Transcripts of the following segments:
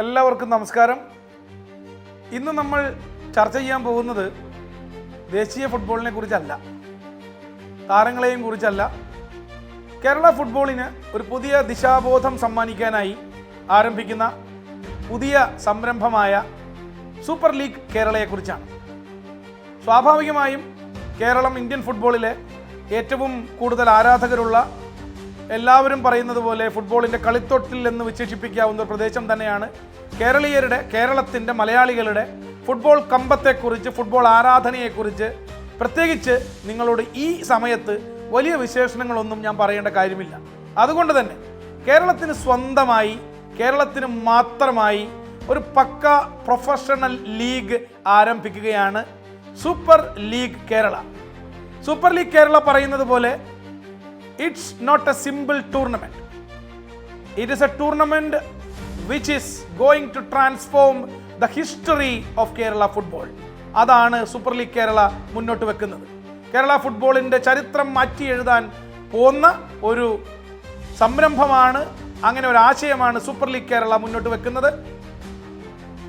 എല്ലാവർക്കും നമസ്കാരം. ഇന്ന് നമ്മൾ ചർച്ച ചെയ്യാൻ പോകുന്നത് ദേശീയ ഫുട്ബോളിനെ കുറിച്ചല്ല താരങ്ങളെയും കുറിച്ചല്ല. കേരള ഫുട്ബോളിന് ഒരു പുതിയ ദിശാബോധം സമ്മാനിക്കാനായി ആരംഭിക്കുന്ന പുതിയ സംരംഭമായ സൂപ്പർ ലീഗ് കേരളയെക്കുറിച്ചാണ്. സ്വാഭാവികമായും കേരളം ഇന്ത്യൻ ഫുട്ബോളിലെ ഏറ്റവും കൂടുതൽ ആരാധകരുള്ള എല്ലാവരും പറയുന്നത് പോലെ ഫുട്ബോളിന്റെ കളിത്തൊട്ടിൽ എന്ന് വിശേഷിപ്പിക്കാവുന്ന ഒരു പ്രദേശം തന്നെയാണ്. കേരളീയരുടെ കേരളത്തിന്റെ മലയാളികളുടെ ഫുട്ബോൾ കമ്പത്തെക്കുറിച്ച് ഫുട്ബോൾ ആരാധനയെക്കുറിച്ച് പ്രത്യേകിച്ച് നിങ്ങളോട് ഈ സമയത്ത് വലിയ വിശേഷണങ്ങളൊന്നും ഞാൻ പറയേണ്ട കാര്യമില്ല. അതുകൊണ്ട് തന്നെ കേരളത്തിന് സ്വന്തമായി കേരളത്തിന് മാത്രമായി ഒരു പക്ക പ്രൊഫഷണൽ ലീഗ് ആരംഭിക്കുകയാണ് super league Kerala. Super league Kerala പറയുന്നത് പോലെ it's not a simple tournament it is a tournament which is going to transform the history of Kerala football അതാണ് സൂപ്പർ ലീഗ് കേരള മുന്നോട്ട് വെക്കുന്നത്. കേരള ഫുട്ബോളിന്റെ ചരിത്രം മാറ്റി എഴുതാൻ പോകുന്ന ഒരു സംരംഭമാണ് അങ്ങനെ ഒരു ആശയമാണ് സൂപ്പർ ലീഗ് കേരള മുന്നോട്ട് വെക്കുന്നത്.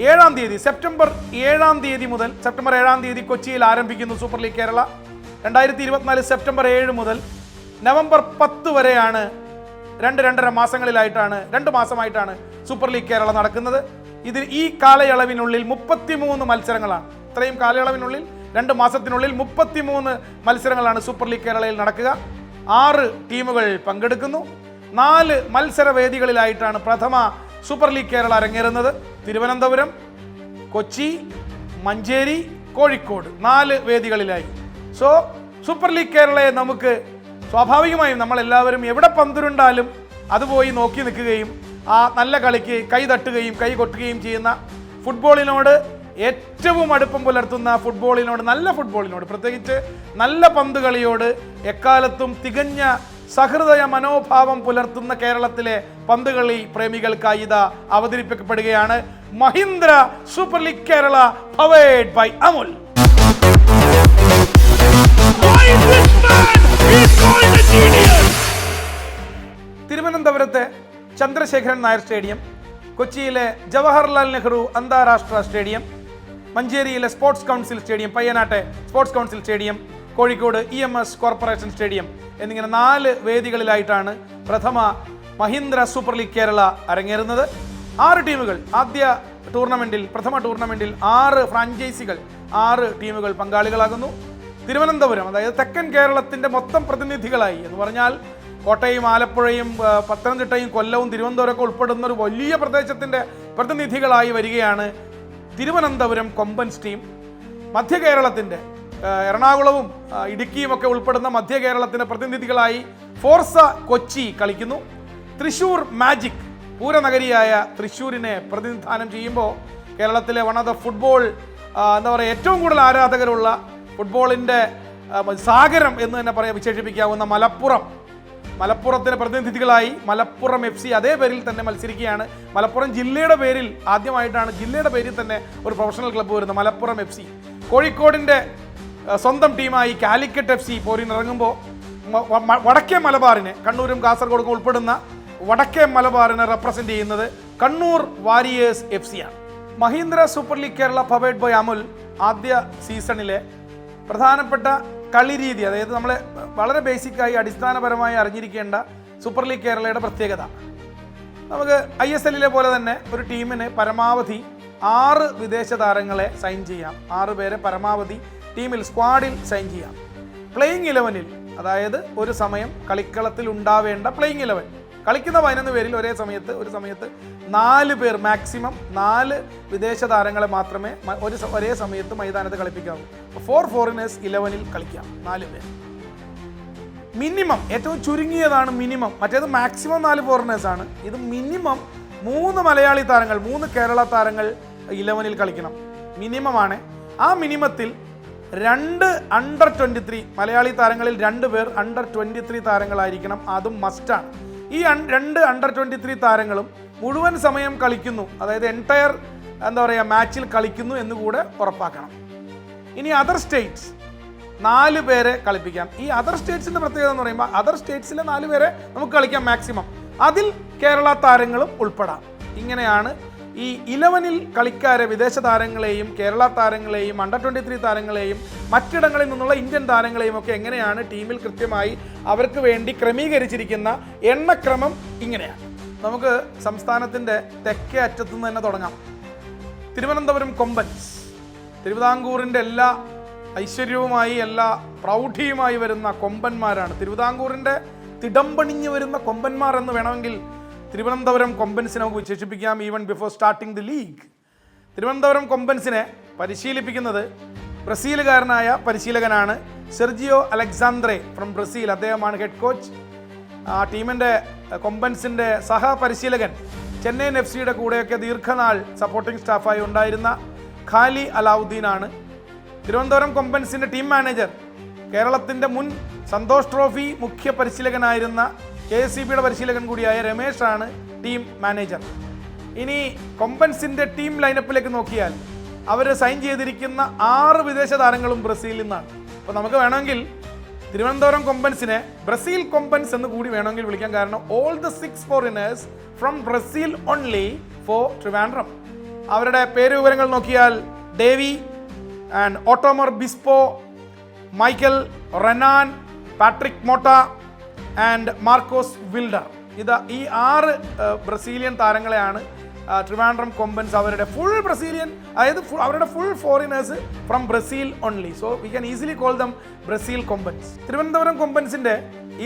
ഏഴാം തീയതി സെപ്റ്റംബർ ഏഴാം തീയതി മുതൽ സെപ്റ്റംബർ ഏഴാം തീയതി കൊച്ചിയിൽ ആരംഭിക്കുന്നു സൂപ്പർ ലീഗ് കേരള രണ്ടായിരത്തി ഇരുപത്തിനാല് സെപ്റ്റംബർ ഏഴ് മുതൽ നവംബർ പത്ത് വരെയാണ് രണ്ട് രണ്ടര മാസങ്ങളിലായിട്ടാണ് രണ്ട് മാസമായിട്ടാണ് സൂപ്പർ ലീഗ് കേരള നടക്കുന്നത്. ഇതിൽ ഈ കാലയളവിനുള്ളിൽ മുപ്പത്തിമൂന്ന് മത്സരങ്ങളാണ്. ഇത്രയും കാലയളവിനുള്ളിൽ രണ്ട് മാസത്തിനുള്ളിൽ മുപ്പത്തിമൂന്ന് മത്സരങ്ങളാണ് സൂപ്പർ ലീഗ് കേരളയിൽ നടക്കുക. ആറ് ടീമുകൾ പങ്കെടുക്കുന്നു. നാല് മത്സരവേദികളിലായിട്ടാണ് പ്രഥമ സൂപ്പർ ലീഗ് കേരള അരങ്ങേറുന്നത്. തിരുവനന്തപുരം കൊച്ചി മഞ്ചേരി കോഴിക്കോട് നാല് വേദികളിലായി. സോ സൂപ്പർ ലീഗ് കേരളയെ നമുക്ക് സ്വാഭാവികമായും നമ്മളെല്ലാവരും എവിടെ പന്തുരുണ്ടാലും അത് പോയി നോക്കി നിൽക്കുകയും ആ നല്ല കളിക്ക് കൈ തട്ടുകയും കൈ കൊട്ടുകയും ചെയ്യുന്ന ഫുട്ബോളിനോട് ഏറ്റവും അടുപ്പം പുലർത്തുന്ന ഫുട്ബോളിനോട് നല്ല ഫുട്ബോളിനോട് പ്രത്യേകിച്ച് നല്ല പന്ത് കളിയോട് എക്കാലത്തും തികഞ്ഞ സഹൃദയ മനോഭാവം പുലർത്തുന്ന കേരളത്തിലെ പന്തുകളി പ്രേമികൾക്കായി ഇത് അവതരിപ്പിക്കപ്പെടുകയാണ്. Mahindra super league Kerala powered by Amul. തിരുവനന്തപുരത്തെ ചന്ദ്രശേഖരൻ നായർ സ്റ്റേഡിയം കൊച്ചിയിലെ ജവഹർലാൽ നെഹ്റു അന്താരാഷ്ട്ര സ്റ്റേഡിയം മഞ്ചേരിയിലെ sports council stadium പയ്യനാട്ടെ sports council stadium Kozhikode E M S corporation stadium എന്നിങ്ങനെ നാല് വേദികളിലായിട്ടാണ് പ്രഥമ മഹീന്ദ്ര സൂപ്പർ ലീഗ് കേരള അരങ്ങേറുന്നത്. ആറ് ടീമുകൾ ആദ്യ ടൂർണമെന്റിൽ പ്രഥമ ടൂർണമെന്റിൽ ആറ് ഫ്രാഞ്ചൈസികൾ ആറ് ടീമുകൾ പങ്കാളികളാകുന്നു. തിരുവനന്തപുരം അതായത് തെക്കൻ കേരളത്തിന്റെ മൊത്തം പ്രതിനിധികളായി. എന്ന് പറഞ്ഞാൽ കോട്ടയം ആലപ്പുഴയും പത്തനംതിട്ടയും കൊല്ലവും തിരുവനന്തപുരമൊക്കെ ഉൾപ്പെടുന്ന ഒരു വലിയ പ്രദേശത്തിന്റെ പ്രതിനിധികളായി വരികയാണ് തിരുവനന്തപുരം കൊമ്പൻസ് ടീം. മധ്യ കേരളത്തിന്റെ എറണാകുളവും ഇടുക്കിയും ഒക്കെ ഉൾപ്പെടുന്ന മധ്യ കേരളത്തിന്റെ പ്രതിനിധികളായി ഫോർസ കൊച്ചി കളിക്കുന്നു. തൃശൂർ മാജിക് പൂരനഗരിയായ തൃശ്ശൂരിനെ പ്രതിനിധാനം ചെയ്യുമ്പോൾ കേരളത്തിലെ വൺ ഓഫ് ദ ഫുട്ബോൾ എന്താ പറയുക ഏറ്റവും കൂടുതൽ ആരാധകരുള്ള ഫുട്ബോളിന്റെ സാഗരം എന്ന് തന്നെ പറയാം വിശേഷിപ്പിക്കാവുന്ന മലപ്പുറം. മലപ്പുറത്തിന് പ്രതിനിധികളായി മലപ്പുറം എഫ് സി അതേ പേരിൽ തന്നെ മത്സരിക്കുകയാണ്. മലപ്പുറം ജില്ലയുടെ പേരിൽ ആദ്യമായിട്ടാണ് ജില്ലയുടെ പേരിൽ തന്നെ ഒരു പ്രൊഫഷണൽ ക്ലബ്ബ് വരുന്നത് മലപ്പുറം എഫ് സി. കോഴിക്കോടിന്റെ സ്വന്തം ടീമായി കാലിക്കറ്റ് എഫ് സി പോരിനിറങ്ങുമ്പോൾ വടക്കേ മലബാറിനെ കണ്ണൂരും കാസർഗോഡും ഉൾപ്പെടുന്ന വടക്കേ മലബാറിനെ റെപ്രസെന്റ് ചെയ്യുന്നത് Kannur warriors F സിയാണ് Mahindra super league Kerala powered by Amul ആദ്യ സീസണിലെ പ്രധാനപ്പെട്ട കളി രീതി അതായത് നമ്മൾ വളരെ ബേസിക്കായി അടിസ്ഥാനപരമായി അറിഞ്ഞിരിക്കേണ്ട സൂപ്പർ ലീഗ് കേരളയുടെ പ്രത്യേകത. നമുക്ക് ഐ എസ് എല്ലിലെ പോലെ തന്നെ ഒരു ടീമിന് പരമാവധി ആറ് വിദേശ താരങ്ങളെ സൈൻ ചെയ്യാം. ആറ് പേരെ പരമാവധി ടീമിൽ സ്ക്വാഡിൽ സൈൻ ചെയ്യാം. പ്ലേയിങ് ഇലവനിൽ അതായത് ഒരു സമയം കളിക്കളത്തിൽ ഉണ്ടാവേണ്ട പ്ലേയിങ് ഇലവൻ കളിക്കുന്ന പതിനൊന്ന് പേരിൽ ഒരേ സമയത്ത് ഒരു സമയത്ത് നാല് പേർ മാക്സിമം നാല് വിദേശ താരങ്ങളെ മാത്രമേ ഒരു ഒരേ സമയത്ത് മൈതാനത്ത് കളിപ്പിക്കാവൂ. ഫോർ ഫോറിനേഴ്സ് ഇലവനിൽ കളിക്കാം നാല് പേർ. മിനിമം ഏറ്റവും ചുരുങ്ങിയതാണ് മിനിമം. മറ്റേത് മാക്സിമം നാല് ഫോറിനേഴ്സ് ആണ്. ഇത് മിനിമം മൂന്ന് മലയാളി താരങ്ങൾ മൂന്ന് കേരള താരങ്ങൾ ഇലവനിൽ കളിക്കണം. മിനിമമാണ് ആ മിനിമത്തിൽ രണ്ട് അണ്ടർ ട്വന്റി ത്രീ മലയാളി താരങ്ങളിൽ രണ്ട് പേർ അണ്ടർ ട്വന്റി ത്രീ താരങ്ങളായിരിക്കണം. അതും മസ്റ്റാണ് ഈ രണ്ട് അണ്ടർ ട്വന്റി ത്രീ താരങ്ങളും മുഴുവൻ സമയം കളിക്കുന്നു. അതായത് എന്റയർ എന്താ പറയുക മാച്ചിൽ കളിക്കുന്നു എന്ന് കൂടെ ഉറപ്പാക്കണം. ഇനി അതർ സ്റ്റേറ്റ്സ് നാല് പേരെ കളിപ്പിക്കാം. ഈ അതർ സ്റ്റേറ്റ്സിന്റെ പ്രത്യേകത എന്ന് പറയുമ്പോൾ അതർ സ്റ്റേറ്റ്സിലെ നാല് പേരെ നമുക്ക് കളിക്കാം മാക്സിമം അതിൽ കേരള താരങ്ങളും ഉൾപ്പെടാം. ഇങ്ങനെയാണ് ഈ ഇലവനിൽ കളിക്കാരെ വിദേശ താരങ്ങളെയും കേരള താരങ്ങളെയും അണ്ടർ ട്വന്റി ത്രീ താരങ്ങളെയും മറ്റിടങ്ങളിൽ നിന്നുള്ള ഇന്ത്യൻ താരങ്ങളെയും ഒക്കെ എങ്ങനെയാണ് ടീമിൽ കൃത്യമായി അവർക്ക് വേണ്ടി ക്രമീകരിച്ചിരിക്കുന്ന എണ്ണക്രമം ഇങ്ങനെയാണ്. നമുക്ക് സംസ്ഥാനത്തിന്റെ തെക്കേ അറ്റത്തു നിന്ന് തന്നെ തുടങ്ങാം. തിരുവനന്തപുരം കൊമ്പൻസ് തിരുവിതാംകൂറിന്റെ എല്ലാ ഐശ്വര്യവുമായി എല്ലാ പ്രൗഢിയുമായി വരുന്ന കൊമ്പന്മാരാണ്. തിരുവിതാംകൂറിന്റെ തിടമ്പണിഞ്ഞ് വരുന്ന കൊമ്പന്മാർ എന്ന് വേണമെങ്കിൽ തിരുവനന്തപുരം കൊമ്പൻസിനെ നമുക്ക് വിശേഷിപ്പിക്കാം even before starting the league Thiruvananthapuram കൊമ്പൻസിനെ പരിശീലിപ്പിക്കുന്നത് ബ്രസീലുകാരനായ പരിശീലകനാണ് സെർജിയോ അലക്സാന്ദ്രെ ഫ്രം ബ്രസീൽ. അദ്ദേഹമാണ് ഹെഡ് കോച്ച് ആ ടീമിന്റെ കൊമ്പൻസിന്റെ സഹപരിശീലകൻ. ചെന്നൈയിൻ എഫ് സിയുടെ കൂടെയൊക്കെ ദീർഘനാൾ സപ്പോർട്ടിംഗ് സ്റ്റാഫായി ഉണ്ടായിരുന്ന ഖാലി അലാവുദ്ദീനാണ്. തിരുവനന്തപുരം കൊമ്പൻസിന്റെ ടീം മാനേജർ കേരളത്തിന്റെ മുൻ സന്തോഷ് ട്രോഫി മുഖ്യ പരിശീലകനായിരുന്ന കെ എസ് സി ബിയുടെ പരിശീലകൻ കൂടിയായ രമേഷാണ് ടീം മാനേജർ. ഇനി കൊമ്പൻസിന്റെ ടീം ലൈനപ്പിലേക്ക് നോക്കിയാൽ അവർ സൈൻ ചെയ്തിരിക്കുന്ന ആറ് വിദേശ താരങ്ങളും ബ്രസീലിൽ നിന്നാണ്. അപ്പോൾ നമുക്ക് വേണമെങ്കിൽ തിരുവനന്തപുരം കൊമ്പൻസിനെ ബ്രസീൽ കൊമ്പൻസ് എന്ന് കൂടി വേണമെങ്കിൽ വിളിക്കാൻ കാരണം all the six foreigners from Brazil only for Trivandrum അവരുടെ പേര് വിവരങ്ങൾ നോക്കിയാൽ Davi and Otomar Bispo Michael Renan Patrick Motta and Marcos Wilder. ഇത് ഈ ആറ് ബ്രസീലിയൻ താരങ്ങളെയാണ് ട്രിവാൻഡ്രം കൊമ്പൻസ് അവരുടെ ഫുൾ ബ്രസീലിയൻ അതായത് അവരുടെ full foreigners from Brazil only so we can easily call them Brazil Kombans. Thiruvananthapuram കൊമ്പൻസിന്റെ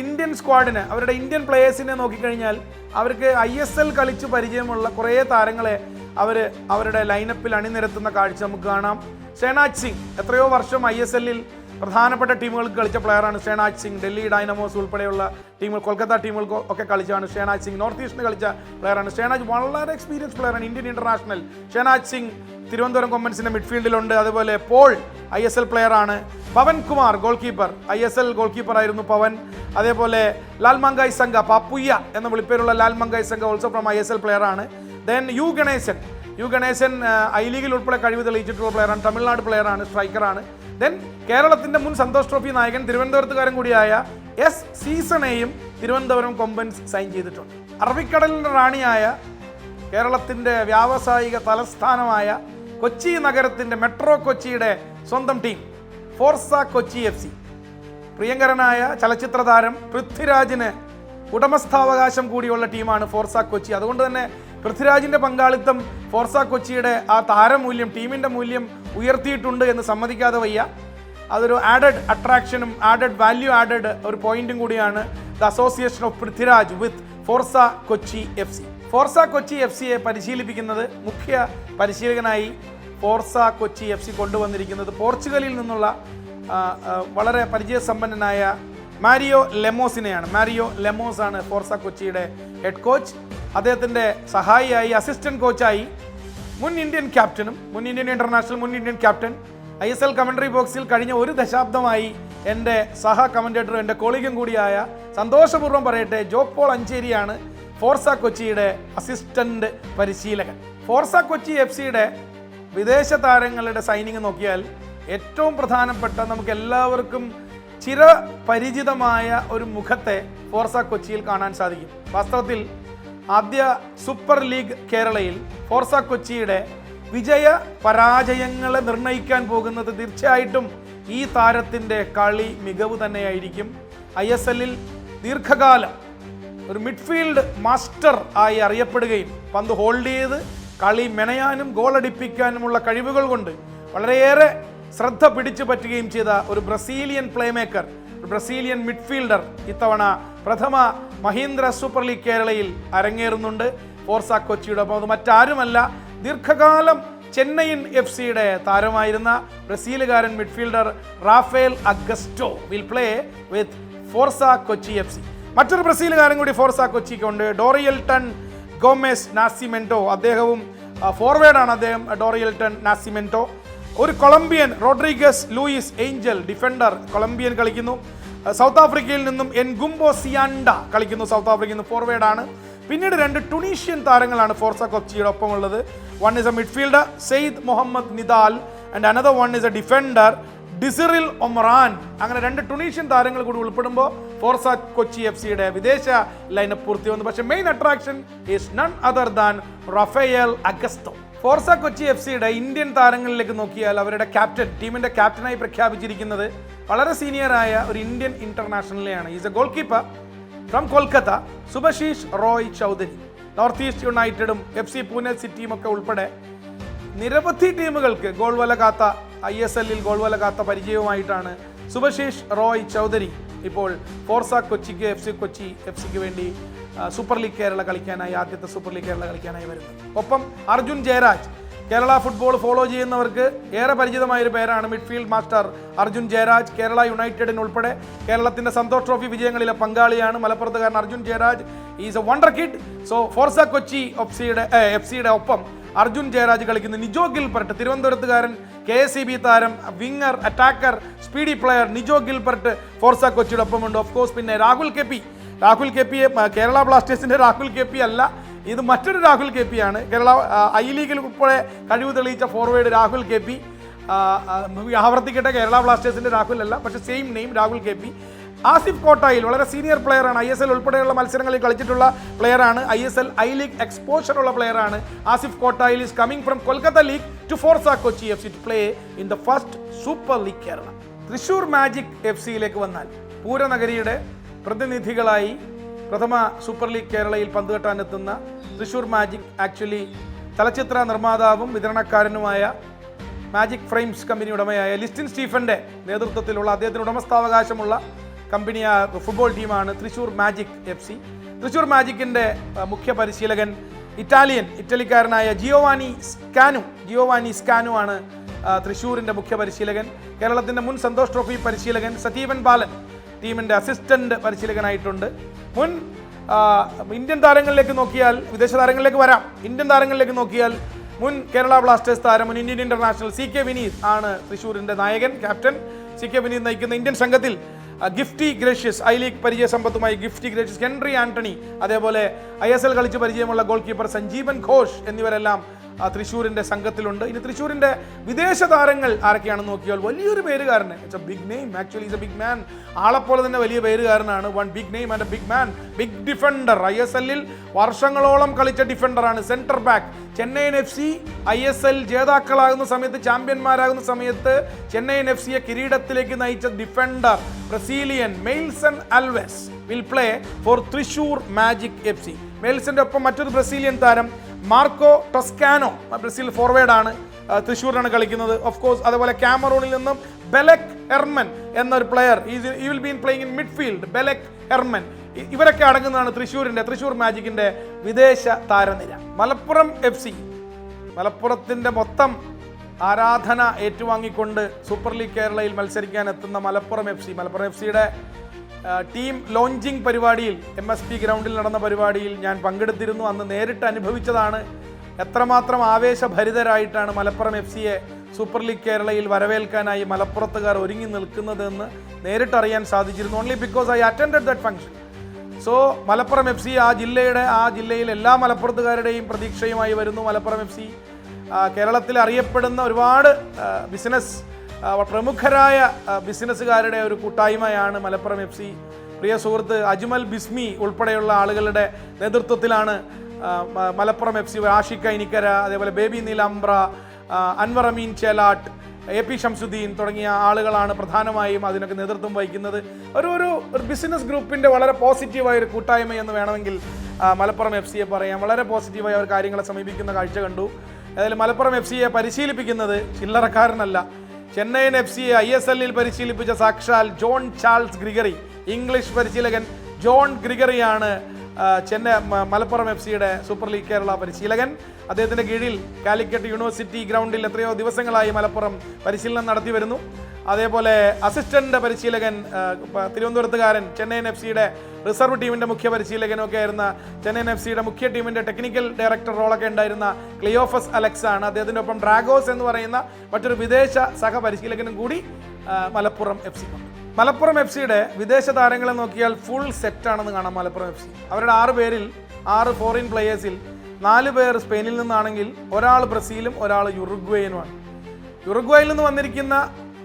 Indian സ്ക്വാഡിന് അവരുടെ ഇന്ത്യൻ പ്ലേയേഴ്സിനെ നോക്കിക്കഴിഞ്ഞാൽ അവർക്ക് ഐ എസ് എൽ കളിച്ച് പരിചയമുള്ള കുറേ താരങ്ങളെ അവർ അവരുടെ ലൈനപ്പിൽ അണിനിരത്തുന്ന കാഴ്ച നമുക്ക് കാണാം. ഷെനാജ് സിംഗ് എത്രയോ വർഷം ഐ എസ് എല്ലിൽ പ്രധാനപ്പെട്ട ടീമുകൾക്ക് കളിച്ച പ്ലെയറാണ് ഷേനാജ് സിംഗ്. ഡൽഹി ഡൈനമോസ് ഉൾപ്പെടെയുള്ള ടീമുകൾ കൊൽക്കത്ത ടീമുകൾക്ക് ഒക്കെ കളിച്ചാണ് ഷേനാജ് സിംഗ്. നോർത്ത് ഈസ്റ്റിന് കളിച്ച പ്ലെയറാണ് ഷേനാജ്. വളരെ എക്സ്പീരിയൻസ് പ്ലെയറാണ് ഇന്ത്യൻ ഇന്റർനാഷണൽ ഷേനാജ് സിംഗ് തിരുവനന്തപുരം കൊമ്പൻസിന്റെ മിഡ്ഫീൽഡിലുണ്ട്. അതുപോലെ പോൾ ഐ എസ് എൽ പ്ലെയറാണ് Pawan Kumar goalkeeper I S L goalkeeper ആയിരുന്നു പവൻ. അതേപോലെ ലാൽ മങ്കായ് സംഘ പാപ്പുയ്യ എന്ന വിളിപ്പേരുള്ള Lalmangaihsanga also from I S L പ്ലെയറാണ്. Then U Ganesan U Ganesan I ലീഗിൽ ഉൾപ്പെടെ കഴിവ് തെളിയിച്ചിട്ടുള്ള പ്ലെയറാണ് തമിഴ്നാട് പ്ലെയറാണ് സ്ട്രൈക്കറാണ് ദെൻ കേരളത്തിന്റെ മുൻ സന്തോഷ് ട്രോഫി നായകൻ തിരുവനന്തപുരത്തുകാരൻ കൂടിയായ എസ് സീസണേയും തിരുവനന്തപുരം കൊമ്പൻസ് സൈൻ ചെയ്തിട്ടുണ്ട്. അറബിക്കടലിന്റെ റാണിയായ കേരളത്തിന്റെ വ്യാവസായിക തലസ്ഥാനമായ കൊച്ചി നഗരത്തിന്റെ മെട്രോ കൊച്ചിയുടെ സ്വന്തം team Forca Kochi F C പ്രിയങ്കരനായ ചലച്ചിത്ര താരം പൃഥ്വിരാജിന് ഉടമസ്ഥാവകാശം കൂടിയുള്ള ടീമാണ് ഫോർസ കൊച്ചി. അതുകൊണ്ട് തന്നെ പൃഥ്വിരാജിന്റെ പങ്കാളിത്തം ഫോർസ കൊച്ചിയുടെ ആ താരമൂല്യം ടീമിന്റെ മൂല്യം ഉയർത്തിയിട്ടുണ്ട് എന്ന് സമ്മതിക്കാതെ വയ്യ. അതൊരു ആഡഡ് അട്രാക്ഷനും ആഡഡ് വാല്യൂ ആഡഡ് ഒരു പോയിന്റും കൂടിയാണ് the association of Prithviraj with Forca Kochi F C Forca Kochi F സിയെ പരിശീലിപ്പിക്കുന്നത് മുഖ്യ പരിശീലകനായി ഫോർസ കൊച്ചി എഫ് സി കൊണ്ടുവന്നിരിക്കുന്നത് പോർച്ചുഗലിൽ നിന്നുള്ള വളരെ പരിചയസമ്പന്നനായ മാരിയോ ലെമോസിനെയാണ്. മാരിയോ ലെമോസ് ആണ് ഫോർസ കൊച്ചിയുടെ ഹെഡ് കോച്ച് അദ്ദേഹത്തിന്റെ സഹായിയായി അസിസ്റ്റന്റ് കോച്ചായി മുൻ ഇന്ത്യൻ ക്യാപ്റ്റനും മുൻ ഇന്ത്യൻ ഇന്റർനാഷണൽ മുൻ Indian captain I S L commentary ബോക്സിൽ കഴിഞ്ഞ ഒരു ദശാബ്ദമായി എന്റെ സഹ കമന്റേറ്ററും എന്റെ കോളീഗും കൂടിയായ സന്തോഷപൂർവം പറയട്ടെ ജോക് പോൾ അഞ്ചേരിയാണ് ഫോർസ കൊച്ചിയുടെ അസിസ്റ്റന്റ് പരിശീലകൻ. ഫോർസ കൊച്ചി എഫ് സിയുടെ വിദേശ താരങ്ങളുടെ സൈനിങ് നോക്കിയാൽ ഏറ്റവും പ്രധാനപ്പെട്ട നമുക്ക് എല്ലാവർക്കും ചിര പരിചിതമായ ഒരു മുഖത്തെ ഫോർസ കൊച്ചിയിൽ കാണാൻ സാധിക്കും. വാസ്തവത്തിൽ ആദ്യ സൂപ്പർ ലീഗ് കേരളയിൽ ഫോർസ കൊച്ചിയുടെ വിജയ പരാജയങ്ങളെ നിർണയിക്കാൻ പോകുന്നത് തീർച്ചയായിട്ടും ഈ താരത്തിന്റെ കളി മികവ് തന്നെയായിരിക്കും. ഐ എസ് എല്ലിൽ ദീർഘകാലം ഒരു മിഡ്ഫീൽഡ് മാസ്റ്റർ ആയി അറിയപ്പെടുകയും പന്ത് ഹോൾഡ് ചെയ്ത് കളി മെനയാനും ഗോളടിപ്പിക്കാനുമുള്ള കഴിവുകൾ കൊണ്ട് വളരെയേറെ ശ്രദ്ധ പിടിച്ചു പറ്റുകയും ചെയ്ത ഒരു ബ്രസീലിയൻ പ്ലേമേക്കർ ബ്രസീലിയൻ മിഡ്ഫീൽഡർ ഇത്തവണ പ്രഥമ മഹീന്ദ്ര സൂപ്പർ ലീഗ് കേരളയിൽ അരങ്ങേറുന്നുണ്ട്. ഫോർസ കൊച്ചിയുടെ ഒപ്പം അത് മറ്റാരുമല്ല ദീർഘകാലം ചെന്നൈയിൻ എഫ് സിയുടെ താരമായിരുന്ന ബ്രസീലുകാരൻ midfielder Rafael Augusto will play with Forca Kochi F C മറ്റൊരു ബ്രസീലുകാരൻ കൂടി ഫോർസ കൊച്ചിക്കുണ്ട് ഡോറിയൽട്ടൺ ഗോമേസ് നാസിമെന്റോ. അദ്ദേഹവും ഫോർവേഡാണ് അദ്ദേഹം ഡോറിയൽട്ടൺ നാസിമെന്റോ. ഒരു Colombian Rodriguez Luis Angel defender Colombian കളിക്കുന്നു. സൗത്ത് ആഫ്രിക്കയിൽ നിന്നും എൻ ഗുംബോ സിയാണ്ട കളിക്കുന്നു. സൗത്ത് ആഫ്രിക്കയിൽ നിന്ന് ഫോർവേഡാണ് പിന്നീട് രണ്ട് ടുണീഷ്യൻ താരങ്ങളാണ് ഫോർസ കൊച്ചിയുടെ ഒപ്പമുള്ളത്. One is a midfielder Saied Mohamed Nidhal and another one is a defender Deziril Omrane അങ്ങനെ രണ്ട് ടുണീഷ്യൻ താരങ്ങൾ കൂടി ഉൾപ്പെടുമ്പോൾ ഫോർസ കൊച്ചി എഫ് സിയുടെ വിദേശ ലൈനപ്പ് പൂർത്തി വന്നു പക്ഷേ main attraction is none other than Rafael Augusto Forca Kochi F സിയുടെ ഇന്ത്യൻ താരങ്ങളിലേക്ക് നോക്കിയാൽ അവരുടെ ക്യാപ്റ്റൻ ടീമിന്റെ ക്യാപ്റ്റനായി പ്രഖ്യാപിച്ചിരിക്കുന്നത് വളരെ സീനിയറായ ഒരു Indian ഇന്റർനാഷണലിനെയാണ്. Is a goalkeeper from Kolkata സുബശീഷ് Roy Chowdhury. North east യുണൈറ്റഡും എഫ് സി പൂനെ സിറ്റിയും ഒക്കെ ഉൾപ്പെടെ നിരവധി ടീമുകൾക്ക് ഗോൾ വല കാത്ത ഐ എസ് എല്ലിൽ ഗോൾ വല കാത്ത പരിചയവുമായിട്ടാണ് സുബശീഷ് റോയ് ചൗധരി ഇപ്പോൾ ഫോർസ കൊച്ചിക്ക് എഫ് സി കൊച്ചി എഫ് സിക്ക് വേണ്ടി സൂപ്പർ ലീഗ് കേരള കളിക്കാനായി ആദ്യത്തെ സൂപ്പർ ലീഗ് കേരള കളിക്കാനായി വരുന്നത്. ഒപ്പം അർജുൻ ജയരാജ് കേരള ഫുട്ബോൾ ഫോളോ ചെയ്യുന്നവർക്ക് ഏറെ പരിചിതമായ ഒരു പേരാണ് മിഡ്ഫീൽഡ് മാസ്റ്റർ അർജുൻ ജയരാജ്. കേരള യുണൈറ്റഡിന് ഉൾപ്പെടെ കേരളത്തിന്റെ സന്തോഷ് ട്രോഫി വിജയങ്ങളിലെ പങ്കാളിയാണ് മലപ്പുറത്തുകാരൻ Arjun Jayaraj. Is a wonder kid so Forca Kochi F സിയുടെ എഫ് സിയുടെ ഒപ്പം അർജുൻ ജയരാജ് കളിക്കുന്ന നിജോ ഗിൽബർട്ട് തിരുവനന്തപുരത്തുകാരൻ കെ എസ് സി ബി താരം winger attacker speedy player Nijo Gilbert Forca കൊച്ചിയുടെ ഒപ്പമുണ്ട്. ഓഫ് കോഴ്സ് പിന്നെ Rahul K P Rahul K P Kerala ബ്ലാസ്റ്റേഴ്സിന്റെ രാഹുൽ കെ പി അല്ല. ഇത് മറ്റൊരു രാഹുൽ കെ പി ആണ്. കേരള ഐ ലീഗിൽ ഉൾപ്പെടെ കഴിവ് തെളിയിച്ച ഫോർവേഡ് രാഹുൽ കെ പി. ആവർത്തിക്കട്ടെ കേരള ബ്ലാസ്റ്റേഴ്സിന്റെ രാഹുൽ അല്ല പക്ഷേ same name Rahul K P. Asif Kottayil വളരെ സീനിയർ പ്ലെയറാണ് ഐ എസ് എൽ ഉൾപ്പെടെയുള്ള മത്സരങ്ങളിൽ കളിച്ചിട്ടുള്ള പ്ലെയറാണ് I S L I league exposure ഉള്ള പ്ലെയറാണ് Asif Kottayil is coming from Kolkata league to Forca Kochi F C to play in the first super league Kerala. Thrissur magic F സിയിലേക്ക് വന്നാൽ പൂരനഗരിയുടെ പ്രതിനിധികളായി പ്രഥമ super league കേരളയിൽ പന്തുകെട്ടാനെത്തുന്ന Thrissur magic actually ചലച്ചിത്ര നിർമ്മാതാവും വിതരണക്കാരനുമായ magic frames company ഉടമയായ ലിസ്റ്റിൻ സ്റ്റീഫന്റെ നേതൃത്വത്തിലുള്ള അദ്ദേഹത്തിന് ഉടമസ്ഥാവകാശമുള്ള കമ്പനി ഫുട്ബോൾ ടീമാണ് Thrissur magic F C. Thrissur മാജിക്കിന്റെ മുഖ്യ പരിശീലകൻ ഇറ്റാലിയൻ ഇറ്റലിക്കാരനായ ജിയോവാനി സ്കാനു ജിയോവാനി സ്കാനു ആണ് തൃശൂരിന്റെ മുഖ്യ പരിശീലകൻ. കേരളത്തിന്റെ മുൻ സന്തോഷ് ട്രോഫി പരിശീലകൻ സതീവൻ ബാലൻ ടീമിന്റെ അസിസ്റ്റന്റ് പരിശീലകനായിട്ടുണ്ട്. മുൻ ഇന്ത്യൻ താരങ്ങളിലേക്ക് നോക്കിയാൽ വിദേശ താരങ്ങളിലേക്ക് വരാം. ഇന്ത്യൻ താരങ്ങളിലേക്ക് നോക്കിയാൽ മുൻ കേരള ബ്ലാസ്റ്റേഴ്സ് താരം മുൻ Indian international C K Vineeth ആണ് തൃശ്ശൂരിന്റെ നായകൻ ക്യാപ്റ്റൻ. സി കെ വിനീത് നയിക്കുന്ന ഇന്ത്യൻ സംഘത്തിൽ ഗിഫ്റ്റി ഗ്രേഷ്യസ് ഐ ലീഗ് പരിചയ സമ്പത്തുമായി ഗിഫ്റ്റി ഗ്രേഷ്യസ് ഹെൻറി ആന്റണി അതേപോലെ ഐ എസ് എൽ കളിച്ച് പരിചയമുള്ള ഗോൾ കീപ്പർ സഞ്ജീവൻ ഘോഷ് എന്നിവരെല്ലാം ആ, തൃശ്ശൂരിന്റെ സംഘത്തിലുണ്ട്. ഇനി തൃശ്ശൂരിന്റെ വിദേശ താരങ്ങൾ ആരൊക്കെയാണെന്ന് നോക്കിയാൽ വലിയൊരു പേരുകാരന്. It's a big name actually is a big man ആളെപ്പോലെ തന്നെ വലിയ പേരുകാരനാണ്. One big name and a big man big defender I S എല്ലിൽ വർഷങ്ങളോളം കളിച്ച ഡിഫൻഡറാണ് centre back Chennaiyin F C I S L ജേതാക്കളാകുന്ന സമയത്ത് ചാമ്പ്യന്മാരാകുന്ന സമയത്ത് ചെന്നൈയിൻ എഫ് സിയെ കിരീടത്തിലേക്ക് നയിച്ച defender Brazilian Mailson Alves will play for Thrissur magic F C മേൽസിന്റെ ഒപ്പം മറ്റൊരു ബ്രസീലിയൻ താരം മാർക്കോ ടൊസ്കാനോ. ബ്രസീൽ ഫോർവേഡാണ് തൃശ്ശൂരിനാണ് കളിക്കുന്നത്. ഓഫ് കോഴ്സ് അതുപോലെ ക്യാമറൂണിൽ നിന്നും ബെലക് എർമൻ എന്നൊരു player he will been playing in midfield Belek Erman. ഇവരൊക്കെ അടങ്ങുന്നതാണ് തൃശ്ശൂരിന്റെ തൃശ്ശൂർ മാജിക്കിന്റെ വിദേശ താരനിര. മലപ്പുറം എഫ് സി മലപ്പുറത്തിന്റെ മൊത്തം ആരാധന ഏറ്റുവാങ്ങിക്കൊണ്ട് സൂപ്പർ ലീഗ് കേരളയിൽ മത്സരിക്കാൻ എത്തുന്ന Malappuram F C Malappuram F സിയുടെ ടീം ലോഞ്ചിങ് പരിപാടിയിൽ എം എസ് പി ഗ്രൗണ്ടിൽ നടന്ന പരിപാടിയിൽ ഞാൻ പങ്കെടുത്തിരുന്നു. അന്ന് നേരിട്ട് അനുഭവിച്ചതാണ്. എത്രമാത്രം ആവേശഭരിതരായിട്ടാണ് മലപ്പുറം എഫ് സിയെ സൂപ്പർ ലീഗ് കേരളയിൽ വരവേൽക്കാനായി മലപ്പുറത്തുകാർ ഒരുങ്ങി നിൽക്കുന്നതെന്ന് നേരിട്ടറിയാൻ സാധിച്ചിരുന്നു. Only because I attended that function so Malappuram F C ആ ജില്ലയുടെ ആ ജില്ലയിൽ എല്ലാ മലപ്പുറത്തുകാരുടെയും പ്രതീക്ഷയുമായി വരുന്നു. മലപ്പുറം എഫ് സി കേരളത്തിൽ അറിയപ്പെടുന്ന ഒരുപാട് ബിസിനസ് പ്രമുഖരായ ബിസിനസ്സുകാരുടെ ഒരു കൂട്ടായ്മയാണ് മലപ്പുറം എഫ് സി. പ്രിയ സുഹൃത്ത് അജ്മൽ ബിസ്മി ഉൾപ്പെടെയുള്ള ആളുകളുടെ നേതൃത്വത്തിലാണ് മലപ്പുറം എഫ് സി ആഷിക്ക ഇനിക്കര അതേപോലെ ബേബി നീലാംബ്ര അൻവർ അമീൻ ചേലാട്ട് എ പി ഷംസുദ്ദീൻ തുടങ്ങിയ ആളുകളാണ് പ്രധാനമായും അതിനൊക്കെ നേതൃത്വം വഹിക്കുന്നത്. ഒരു ഒരു ബിസിനസ് ഗ്രൂപ്പിന്റെ വളരെ പോസിറ്റീവായ ഒരു കൂട്ടായ്മ എന്ന് വേണമെങ്കിൽ മലപ്പുറം എഫ് സിയെ പറയാം. വളരെ പോസിറ്റീവായി അവർ കാര്യങ്ങളെ സമീപിക്കുന്ന കാഴ്ച കണ്ടു. അതായത് മലപ്പുറം എഫ് സിയെ പരിശീലിപ്പിക്കുന്നത് ചില്ലറക്കാരനല്ല ചെന്നൈയിൻ എഫ് സിയെ ഐ എസ് എല്ലിൽ പരിശീലിപ്പിച്ച സാക്ഷാൽ ജോൺ ചാൾസ് ഗ്രിഗറി ഇംഗ്ലീഷ് പരിശീലകൻ ജോൺ ഗ്രിഗറിയാണ് ചെന്നൈ മലപ്പുറം എഫ് സിയുടെ സൂപ്പർ ലീഗ് കേരള പരിശീലകൻ. അദ്ദേഹത്തിന്റെ കീഴിൽ കാലിക്കറ്റ് യൂണിവേഴ്സിറ്റി ഗ്രൗണ്ടിൽ എത്രയോ ദിവസങ്ങളായി മലപ്പുറം പരിശീലനം നടത്തി വരുന്നു. അതേപോലെ അസിസ്റ്റന്റ് പരിശീലകൻ തിരുവനന്തപുരത്തുകാരൻ ചെന്നൈയിൻ എഫ് സിയുടെ റിസർവ് ടീമിന്റെ മുഖ്യ പരിശീലകനൊക്കെ ആയിരുന്ന ചെന്നൈയിൻ എഫ് സിയുടെ മുഖ്യ ടീമിന്റെ ടെക്നിക്കൽ ഡയറക്ടർ റോളൊക്കെ ഉണ്ടായിരുന്ന ക്ലിയോഫസ് അലക്സ് ആണ് അദ്ദേഹത്തിന്റെ ഒപ്പം ഡ്രാഗോസ് എന്ന് പറയുന്ന മറ്റൊരു വിദേശ സഹപരിശീലകനും കൂടി Malappuram F C Malappuram F സിയുടെ വിദേശ താരങ്ങളെ നോക്കിയാൽ ഫുൾ സെറ്റാണെന്ന് കാണാം മലപ്പുറം എഫ് സി അവരുടെ ആറ് പേരിൽ ആറ് ഫോറിൻ പ്ലേയേഴ്സിൽ നാല് പേർ സ്പെയിനിൽ നിന്നാണെങ്കിൽ ഒരാൾ ബ്രസീലും ഒരാൾ യുറുഗ്വേനുമാണ് യുറുഗ്വേയിൽ നിന്ന് വന്നിരിക്കുന്ന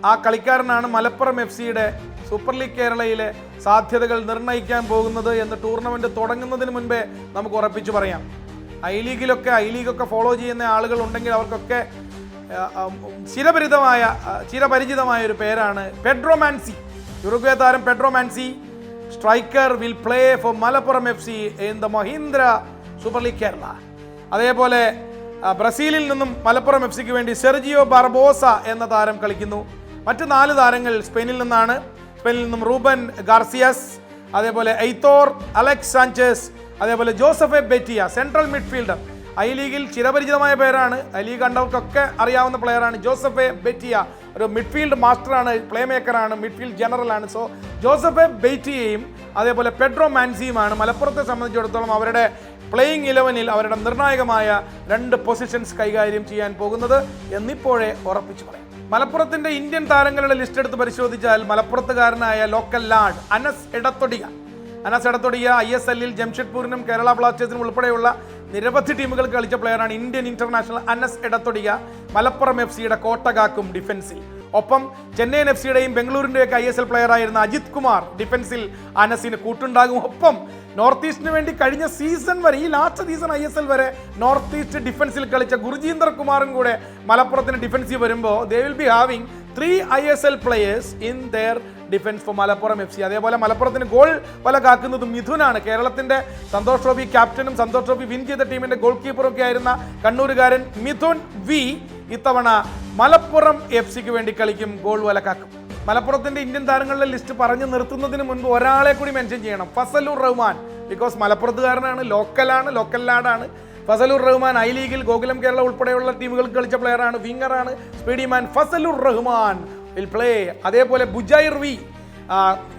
ആ കളിക്കാരനാണ് മലപ്പുറം എഫ് സിയുടെ സൂപ്പർ ലീഗ് കേരളയിലെ സാധ്യതകൾ നിർണയിക്കാൻ പോകുന്നത് എന്ന് ടൂർണമെന്റ് തുടങ്ങുന്നതിന് മുൻപേ നമുക്ക് ഉറപ്പിച്ചു പറയാം. ഐ ലീഗിലൊക്കെ ഐ ലീഗൊക്കെ ഫോളോ ചെയ്യുന്ന ആളുകൾ ഉണ്ടെങ്കിൽ അവർക്കൊക്കെ ചിരപരിതമായ ചിരപരിചിതമായ ഒരു പേരാണ് പെഡ്രോ മാൻസി. യുറുഗ്വേ താരം Pedro Manzi. Striker will play for Malappuram F C in the Mahindra super league Kerala. അതേപോലെ ബ്രസീലിൽ നിന്നും മലപ്പുറം എഫ് സിക്ക് വേണ്ടി സെർജിയോ ബാർബോസ എന്ന താരം കളിക്കുന്നു. മറ്റ് നാല് താരങ്ങൾ സ്പെയിനിൽ നിന്നാണ്. സ്പെയിനിൽ നിന്നും റൂബൻ ഗാർസിയസ് അതേപോലെ എയ്ത്തോർ അലക്സ് സാഞ്ചസ് അതേപോലെ Joseph Betiya central midfielder I ലീഗിൽ ചിരപരിചിതമായ പേരാണ്. ഐ ലീഗ് കണ്ടവർക്കൊക്കെ അറിയാവുന്ന പ്ലെയറാണ് ജോസഫ് ബെറ്റിയ. ഒരു മിഡ്ഫീൽഡ് മാസ്റ്ററാണ് പ്ലേ മേക്കറാണ് മിഡ്ഫീൽഡ് ജനറലാണ് സോ ജോസഫ് ബെയ്റ്റിയെയും അതേപോലെ പെഡ്രോ മാൻസിയുമാണ്. മലപ്പുറത്തെ സംബന്ധിച്ചിടത്തോളം അവരുടെ പ്ലേയിങ് ഇലവനിൽ അവരുടെ നിർണായകമായ രണ്ട് പൊസിഷൻസ് കൈകാര്യം ചെയ്യാൻ പോകുന്നത് എന്നിപ്പോഴേ ഉറപ്പിച്ചു പറയാം. മലപ്പുറത്തിന്റെ ഇന്ത്യൻ താരങ്ങളുടെ ലിസ്റ്റ് എടുത്ത് പരിശോധിച്ചാൽ മലപ്പുറത്തുകാരനായ local lad Anas Edathodika Anas Edathodia I S എല്ലിൽ ജംഷഡ്പൂരിനും കേരള ബ്ലാസ്റ്റേഴ്സിനും ഉൾപ്പെടെയുള്ള നിരവധി ടീമുകൾ കളിച്ച പ്ലെയറാണ് Indian international Anas Edathodika Malappuram F സിയുടെ കോട്ടകാക്കും ഡിഫൻസിൽ ഒപ്പം ചെന്നൈയിൻ എഫ് സിയുടെയും ബംഗളൂരിന്റെയൊക്കെ ഐ എസ് എൽ പ്ലെയർ ആയിരുന്ന അജിത് കുമാർ ഡിഫൻസിൽ അനസിന് കൂട്ടുണ്ടാകും. ഒപ്പം നോർത്ത് ഈസ്റ്റിന് വേണ്ടി കഴിഞ്ഞ സീസൺ വരെ ഈ last season I S L വരെ നോർത്ത് ഈസ്റ്റ് ഡിഫൻസിൽ കളിച്ച ഗുർജീന്ദർ കുമാറും കൂടെ മലപ്പുറത്തിന് ഡിഫൻസീവ് വരുമ്പോൾ they will be having three I S L players in their defence for Malappuram F C. അതേപോലെ മലപ്പുറത്തിന് ഗോൾ വല കാക്കുന്നത് മിഥുനാണ്. കേരളത്തിന്റെ സന്തോഷ് ട്രോഫി ക്യാപ്റ്റനും സന്തോഷ് ട്രോഫി വിൻ ചെയ്ത ടീമിന്റെ ഗോൾ കീപ്പറും ഒക്കെ ആയിരുന്ന കണ്ണൂരുകാരൻ മിഥുൻ വി ഇത്തവണ മലപ്പുറം എഫ് സിക്ക് വേണ്ടി കളിക്കും ഗോൾ വലക്കാക്കും. മലപ്പുറത്തിന്റെ ഇന്ത്യൻ താരങ്ങളുടെ ലിസ്റ്റ് പറഞ്ഞു നിർത്തുന്നതിന് മുൻപ് ഒരാളെ കൂടി മെൻഷൻ ചെയ്യണം. ഫസലുർ റഹ്മാൻ. ബിക്കോസ് മലപ്പുറത്തുകാരനാണ് ലോക്കലാണ് ലോക്കൽ ലാഡാണ് ഫസലുർ റഹ്മാൻ ഐ ലീഗിൽ ഗോകുലം കേരള ഉൾപ്പെടെയുള്ള ടീമുകൾക്ക് കളിച്ച പ്ലെയറാണ് വിങ്ങറാണ് speedy man Fasalur Rahman. Will play അതേപോലെ ബുജൈർ വി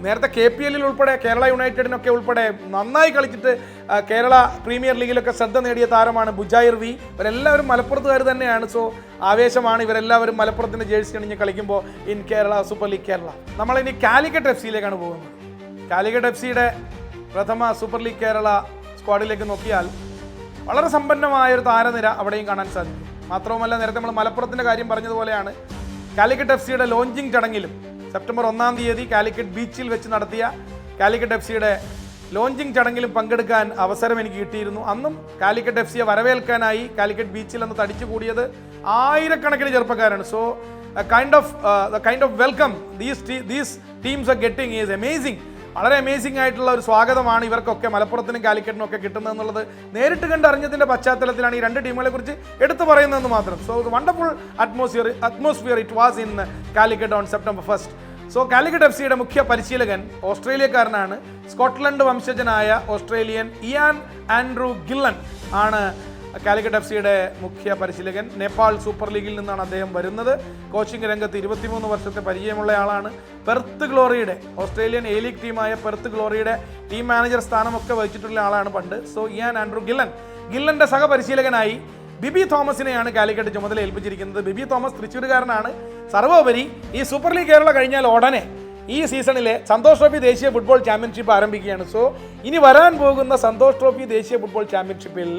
നേരത്തെ കെ പി എല്ലിൽ ഉൾപ്പെടെ കേരള യുണൈറ്റഡിനൊക്കെ ഉൾപ്പെടെ നന്നായി കളിച്ചിട്ട് കേരള പ്രീമിയർ ലീഗിലൊക്കെ ശ്രദ്ധ നേടിയ താരമാണ് ബുജായർ വി. ഇവരെല്ലാവരും മലപ്പുറത്തുകാർ തന്നെയാണ്. സോ ആവേശമാണ് ഇവരെല്ലാവരും മലപ്പുറത്തിന്റെ ജേഴ്സി അണിഞ്ഞ് കളിക്കുമ്പോൾ in Kerala super league Kerala. നമ്മളിനി കാലിക്കറ്റ് എഫ് സിയിലേക്കാണ് പോകുന്നത്. കാലിക്കറ്റ് എഫ് സിയുടെ പ്രഥമ സൂപ്പർ ലീഗ് കേരള സ്ക്വാഡിലേക്ക് നോക്കിയാൽ വളരെ സമ്പന്നമായ ഒരു താരനിര അവിടെയും കാണാൻ സാധിക്കും. മാത്രവുമല്ല നേരത്തെ നമ്മൾ മലപ്പുറത്തിന്റെ കാര്യം പറഞ്ഞതുപോലെയാണ്. കാലിക്കറ്റ് എഫ് സിയുടെ ലോഞ്ചിങ് ചടങ്ങിലും സെപ്റ്റംബർ ഒന്നാം തീയതി കാലിക്കറ്റ് ബീച്ചിൽ വെച്ച് നടത്തിയ കാലിക്കറ്റ് എഫ് സിയുടെ ലോഞ്ചിങ് ചടങ്ങിലും പങ്കെടുക്കാൻ അവസരം എനിക്ക് കിട്ടിയിരുന്നു. അന്നും കാലിക്കറ്റ് എഫ് സിയെ വരവേൽക്കാനായി കാലിക്കറ്റ് ബീച്ചിൽ അന്ന് തടിച്ചു കൂടിയത് ആയിരക്കണക്കിന് ചെറുപ്പക്കാരാണ്. So kind of the kind of welcome these these teams are getting is amazing വളരെ അമേസിംഗ് ആയിട്ടുള്ള ഒരു സ്വാഗതമാണ് ഇവർക്കൊക്കെ മലപ്പുറത്തിനും കാലിക്കറ്റിനും ഒക്കെ കിട്ടുന്നത് എന്നുള്ളത് നേരിട്ട് കണ്ടറിഞ്ഞതിന്റെ പശ്ചാത്തലത്തിലാണ് ഈ രണ്ട് ടീമുകളെ കുറിച്ച് എടുത്തു പറയുന്നതെന്ന് മാത്രം. So wonderful atmosphere atmosphere it was in Calicut on September first so Calicut F സിയുടെ മുഖ്യ പരിശീലകൻ ഓസ്ട്രേലിയക്കാരനാണ്. സ്കോട്ട്ലൻഡ് വംശജനായ ഓസ്ട്രേലിയൻ ഇയാൻ ആൻഡ്രൂ ഗില്ലൻ ആണ് കാലിക്കറ്റ് എഫ് സിയുടെ മുഖ്യ പരിശീലകൻ നേപ്പാൾ സൂപ്പർ ലീഗിൽ നിന്നാണ് അദ്ദേഹം വരുന്നത്. കോച്ചിംഗ് രംഗത്ത് ഇരുപത്തിമൂന്ന് വർഷത്തെ പരിചയമുള്ള ആളാണ്. പെർത്ത് ഗ്ലോറിയുടെ ഓസ്ട്രേലിയൻ എ ലീഗ് ടീമായ പെർത്ത് ഗ്ലോറിയുടെ ടീം മാനേജർ സ്ഥാനമൊക്കെ വഹിച്ചിട്ടുള്ള ആളാണ് പണ്ട്. So Ian Andrew Gillan. ഗില്ലന്റെ സഹപരിശീലകനായി ബിബി തോമസിനെയാണ് കാലിക്കറ്റ് ചുമതല ഏൽപ്പിച്ചിരിക്കുന്നത്. ബിബി തോമസ് തൃശ്ശൂരുകാരനാണ്. സർവോപരി ഈ സൂപ്പർ ലീഗ് കേരള കഴിഞ്ഞാൽ ഉടനെ ഈ സീസണിലെ സന്തോഷ് ട്രോഫി ദേശീയ ഫുട്ബോൾ ചാമ്പ്യൻഷിപ്പ് ആരംഭിക്കുകയാണ്. സോ ഇനി വരാൻ പോകുന്ന സന്തോഷ് ട്രോഫി ദേശീയ ഫുട്ബോൾ ചാമ്പ്യൻഷിപ്പിൽ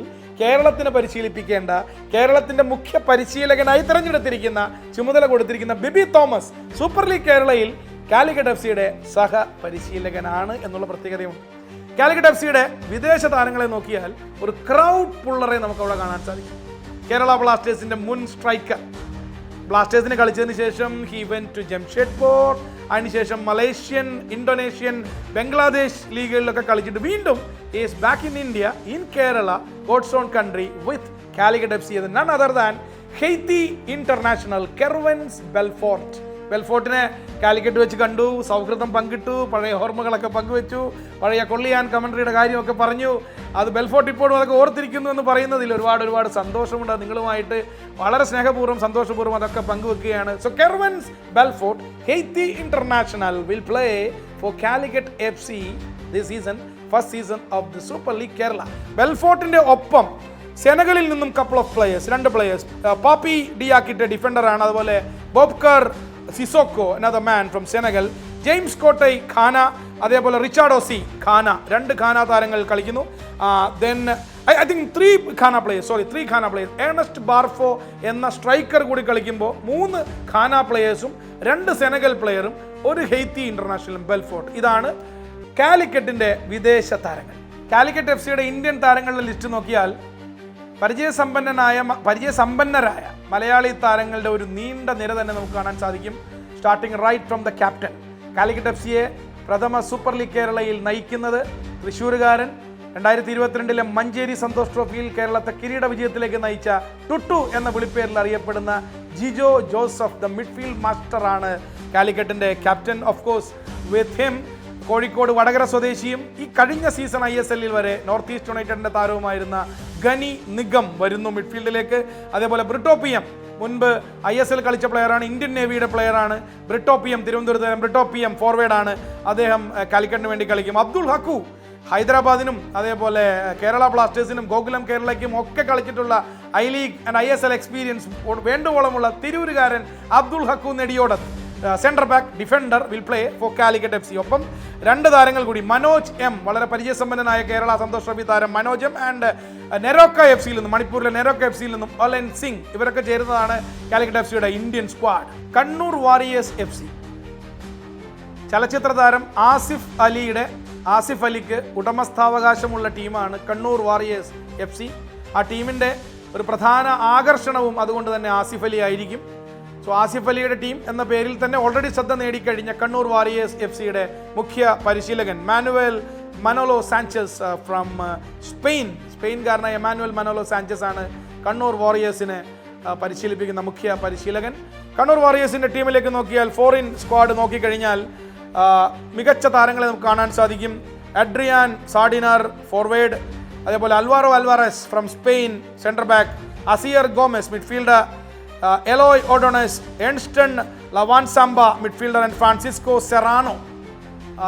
കേരളത്തിന് പരിശീലിപ്പിക്കേണ്ട കേരളത്തിന്റെ മുഖ്യ പരിശീലകനായി തിരഞ്ഞെടുത്തിരിക്കുന്ന ചുമതല കൊടുത്തിരിക്കുന്ന ബിബി തോമസ് സൂപ്പർ ലീഗ് കേരളയിൽ കാലിക്കറ്റ് എഫ് സിയുടെ സഹ പരിശീലകനാണ് എന്നുള്ള പ്രത്യേകതയുണ്ട്. കാലിക്കറ്റ് എഫ് സിയുടെ വിദേശ താരങ്ങളെ നോക്കിയാൽ ഒരു ക്രൗഡ് പുള്ളറെ നമുക്ക് അവിടെ കാണാൻ സാധിക്കും. കേരള ബ്ലാസ്റ്റേഴ്സിന്റെ മുൻ സ്ട്രൈക്കർ ബ്ലാസ്റ്റേഴ്സിന് കളിച്ചതിന് ശേഷം ഹി വെൻ ടു ജംഷഡ്പൂർ അതിനുശേഷം മലേഷ്യൻ ഇന്തോനേഷ്യൻ ബംഗ്ലാദേശ് ലീഗുകളിലൊക്കെ കളിച്ചിട്ട് വീണ്ടും back in India in Kerala god's own country with Calicut F C none other than Haiti international Kervens Belfort ബെൽഫോർട്ടിനെ Calicut വെച്ച് കണ്ടു സൗഹൃദം പങ്കിട്ടു പഴയ ഓർമ്മകളൊക്കെ പങ്കുവെച്ചു പഴയ കൊള്ളിയാൻ കമൻട്രിയുടെ കാര്യമൊക്കെ പറഞ്ഞു. അത് ബെൽഫോർട്ട് ഇപ്പോഴും അതൊക്കെ ഓർത്തിരിക്കുന്നു എന്ന് പറയുന്നതിൽ ഒരുപാട് ഒരുപാട് സന്തോഷമുണ്ട്. നിങ്ങളുമായിട്ട് വളരെ സ്നേഹപൂർവം സന്തോഷപൂർവം അതൊക്കെ പങ്കുവെക്കുകയാണ്. So Kervens Belfort Haiti international will play for Calicut F C this season first season of the super league Kerala ബെൽഫോർട്ടിന്റെ ഒപ്പം സെനകളിൽ നിന്നും കപ്പിൾ ഓഫ് പ്ലേയേഴ്സ് രണ്ട് പ്ലേയേഴ്സ് പാപ്പി ഡിയാക്കിട്ട് ഡിഫൻഡറാണ് അതുപോലെ Boubacar Sissoko another man from Senegal James Kotei Ghana അതേപോലെ Richard Osei Ghana രണ്ട് Ghana താരങ്ങൾ കളിക്കുന്നു. Then I I think three Ghana players sorry three Ghana players Ernest Barfo എന്ന striker കൂടി കളിക്കുമ്പോൾ മൂന്ന് ഖാന പ്ലേയേഴ്സും രണ്ട് സെനഗൽ പ്ലെയറും ഒരു ഹെയ്ത്തി ഇന്റർനാഷണലും ബെൽഫോർട്ട് ഇതാണ് കാലിക്കറ്റിന്റെ വിദേശ താരങ്ങൾ. കാലിക്കറ്റ് എഫ് സിയുടെ ഇന്ത്യൻ താരങ്ങളുടെ ലിസ്റ്റ് നോക്കിയാൽ പരിചയസമ്പന്നനായ പരിചയസമ്പന്നരായ മലയാളി താരങ്ങളുടെ ഒരു നീണ്ട നിര തന്നെ നമുക്ക് കാണാൻ സാധിക്കും. Starting right from the captain Calicut F സിയെ പ്രഥമ സൂപ്പർ ലീഗ് കേരളയിൽ നയിക്കുന്നത് തൃശ്ശൂരുകാരൻ. രണ്ടായിരത്തി ഇരുപത്തിരണ്ടിലെ മഞ്ചേരി സന്തോഷ് ട്രോഫിയിൽ കേരളത്തെ കിരീട വിജയത്തിലേക്ക് നയിച്ച ടുട്ടു എന്ന വിളിപ്പേരിൽ അറിയപ്പെടുന്ന ജിജോ ജോസഫ് ദ മിഡ്ഫീൽഡ് മാസ്റ്ററാണ് കാലിക്കറ്റിന്റെ captain of course with him Kozhikode Vatakara സ്വദേശിയും ഈ കഴിഞ്ഞ സീസൺ ഐ എസ് എല്ലിൽ വരെ നോർത്ത് ഈസ്റ്റ് യുണൈറ്റഡിന്റെ താരവുമായിരുന്ന ഗനി നിഗം വരുന്നു മിഡ്ഫീൽഡിലേക്ക്. അതേപോലെ ബ്രിട്ടോപ്പിയം മുൻപ് ഐ എസ് എൽ കളിച്ച പ്ലെയറാണ് ഇന്ത്യൻ നേവിയുടെ പ്ലെയറാണ് ബ്രിട്ടോപ്പിയം തിരുവനന്തപുരത്ത് ബ്രിട്ടോപ്പിയം ഫോർവേഡാണ് അദ്ദേഹം കാലിക്കറ്റിന് വേണ്ടി കളിക്കും. അബ്ദുൾ ഹക്കു ഹൈദരാബാദിനും അതേപോലെ കേരള ബ്ലാസ്റ്റേഴ്സിനും ഗോകുലം കേരളയ്ക്കും ഒക്കെ കളിച്ചിട്ടുള്ള I league and I S L experience വേണ്ടുവോളമുള്ള തിരൂരുകാരൻ Abdul Hakku Nediyodath central back defender will play for Calicut F C ഒപ്പം രണ്ട് താരങ്ങൾ കൂടി മനോജ് എം വളരെ പരിചയസമ്പന്നനായ കേരള സന്തോഷ് ട്രോഫി താരം Manoj M and NEROCA F സിയിൽ നിന്നും മണിപ്പൂരിലെ നെരോക്ക എഫ് സിയിൽ നിന്നും അലൻ സിംഗ് ഇവരൊക്കെ ചേരുന്നതാണ് കാലിക്കറ്റ് എഫ് സിയുടെ Indian squad Kannur Warriors F C ചലച്ചിത്ര താരം ആസിഫ് അലിയുടെ ആസിഫ് അലിക്ക് ഉടമസ്ഥാവകാശമുള്ള ടീമാണ് കണ്ണൂർ വാരിയേഴ്സ് എഫ് സി ആ ടീമിന്റെ ഒരു പ്രധാന ആകർഷണവും അതുകൊണ്ട് തന്നെ ആസിഫ് അലി ആയിരിക്കും. സോ ആസിഫ് അലിയുടെ ടീം എന്ന പേരിൽ തന്നെ ഓൾറെഡി ശ്രദ്ധ നേടിക്കഴിഞ്ഞ കണ്ണൂർ വാരിയേഴ്സ് എഫ് സിയുടെ മുഖ്യ പരിശീലകൻ Manuel Manolo Sanchez from Spain. സ്പെയിൻകാരനായ Manuel Manolo Sanchez ആണ് കണ്ണൂർ വാറിയേഴ്സിനെ പരിശീലിപ്പിക്കുന്ന മുഖ്യ പരിശീലകൻ. കണ്ണൂർ വാറിയേഴ്സിന്റെ ടീമിലേക്ക് നോക്കിയാൽ ഫോറിൻ സ്ക്വാഡ് നോക്കിക്കഴിഞ്ഞാൽ മികച്ച താരങ്ങളെ നമുക്ക് കാണാൻ സാധിക്കും. Adrian Sardinero forward. അതേപോലെ Alvaro Alvarez from Spain centre back Asier Gomez midfielder Eloy Ordonez Ernston Lavan Samba midfielder and Francisco Serrano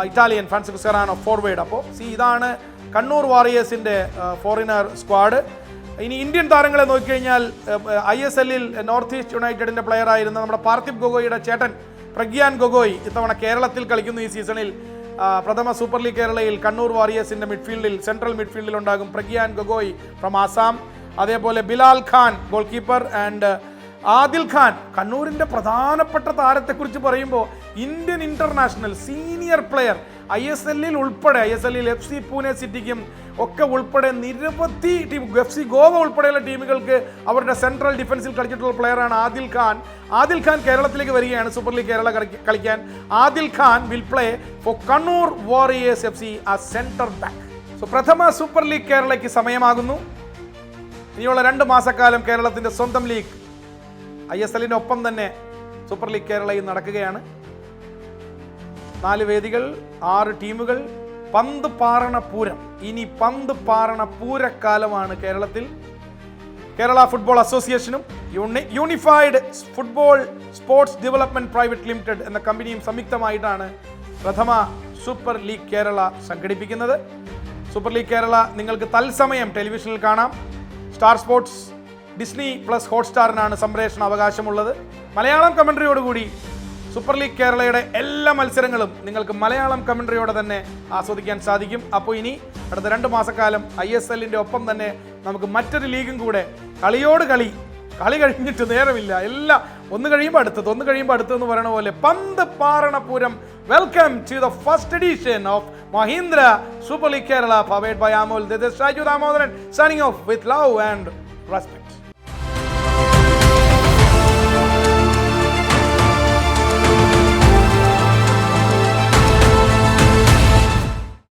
Italian Francisco Serrano forward അപ്പോൾ സി ഇതാണ് കണ്ണൂർ വാറിയേഴ്സിന്റെ ഫോറിനർ സ്ക്വാഡ് ഇനി ഇന്ത്യൻ താരങ്ങളെ നോക്കിക്കഴിഞ്ഞാൽ ഐ എസ് എല്ലിൽ നോർത്ത് ഈസ്റ്റ് യുണൈറ്റഡിന്റെ പ്ലെയർ ആയിരുന്ന നമ്മുടെ പാർത്ഥിബ് ഗൊഗോയിയുടെ ചേട്ടൻ പ്രഗ്യാൻ ഗൊഗോയ് ഇത്തവണ കേരളത്തിൽ കളിക്കുന്നു ഈ സീസണിൽ പ്രഥമ സൂപ്പർ ലീഗ് കേരളയിൽ കണ്ണൂർ വാറിയേഴ്സിന്റെ മിഡ്ഫീൽഡിൽ സെൻട്രൽ മിഡ്ഫീൽഡിൽ ഉണ്ടാകും പ്രഗ്യാൻ ഗൊഗോയ് ഫ്രം ആസാം അതേപോലെ Bilal Khan goal keeper and Adil Khan കണ്ണൂരിന്റെ പ്രധാനപ്പെട്ട താരത്തെക്കുറിച്ച് പറയുമ്പോൾ Indian international senior player I S എല്ലിൽ ഉൾപ്പെടെ ഐ എസ് എല്ലിൽ എഫ് സി പൂനെ സിറ്റിക്കും ഒക്കെ ഉൾപ്പെടെ നിരവധി ടീം എഫ് സി ഗോവ ഉൾപ്പെടെയുള്ള ടീമുകൾക്ക് അവരുടെ സെൻട്രൽ ഡിഫൻസിൽ കളിച്ചിട്ടുള്ള പ്ലെയറാണ് ആദിൽ ഖാൻ. ആദിൽ ഖാൻ കേരളത്തിലേക്ക് വരികയാണ് സൂപ്പർ ലീഗ് കേരള കളിക്കാൻ. Adil Khan will play for Kannur Warriors F C ആ സെന്റർ ബാക്ക് സോ പ്രഥമ സൂപ്പർ ലീഗ് കേരളയ്ക്ക് സമയമാകുന്നു. ഇനിയുള്ള രണ്ട് മാസക്കാലം കേരളത്തിന്റെ സ്വന്തം ലീഗ് ഐ എസ് എല്ലിന്റെ ഒപ്പം തന്നെ സൂപ്പർ ലീഗ് കേരളയും നടക്കുകയാണ്. നാല് വേദികൾ ആറ് ടീമുകൾ. പന്ത് പാറണ പൂരം. ഇനി പന്ത് പാറണ പൂരക്കാലമാണ് കേരളത്തിൽ. കേരള ഫുട്ബോൾ അസോസിയേഷനും uni unified football sports development private limited എന്ന കമ്പനിയും സംയുക്തമായിട്ടാണ് പ്രഥമ സൂപ്പർ ലീഗ് കേരള സംഘടിപ്പിക്കുന്നത്. സൂപ്പർ ലീഗ് കേരള നിങ്ങൾക്ക് തത്സമയം ടെലിവിഷനിൽ കാണാം. സ്റ്റാർ സ്പോർട്സ് ഡിസ്നി പ്ലസ് ഹോട്ട്സ്റ്റാറിനാണ് സംപ്രേഷണ അവകാശമുള്ളത് മലയാളം കമൻട്രിയോടുകൂടി സൂപ്പർ ലീഗ് കേരളയുടെ എല്ലാ മത്സരങ്ങളും നിങ്ങൾക്ക് മലയാളം കമൻട്രിയോടെ തന്നെ ആസ്വദിക്കാൻ സാധിക്കും. അപ്പോൾ ഇനി അടുത്ത രണ്ട് മാസക്കാലം ഐ എസ് എല്ലിന്റെ ഒപ്പം തന്നെ നമുക്ക് മറ്റൊരു ലീഗും കൂടെ കളിയോട് കളി കളി കഴിഞ്ഞിട്ട് നേരമില്ല. എല്ലാം ഒന്ന് കഴിയുമ്പോൾ അടുത്തത് ഒന്ന് കഴിയുമ്പോൾ അടുത്തെന്ന് പറയണ പോലെ പന്ത് പാറണപുരം. Welcome to the first edition of Mahindra super league Kerala powered by Amul this Shaju Damodaran signing off with love and respect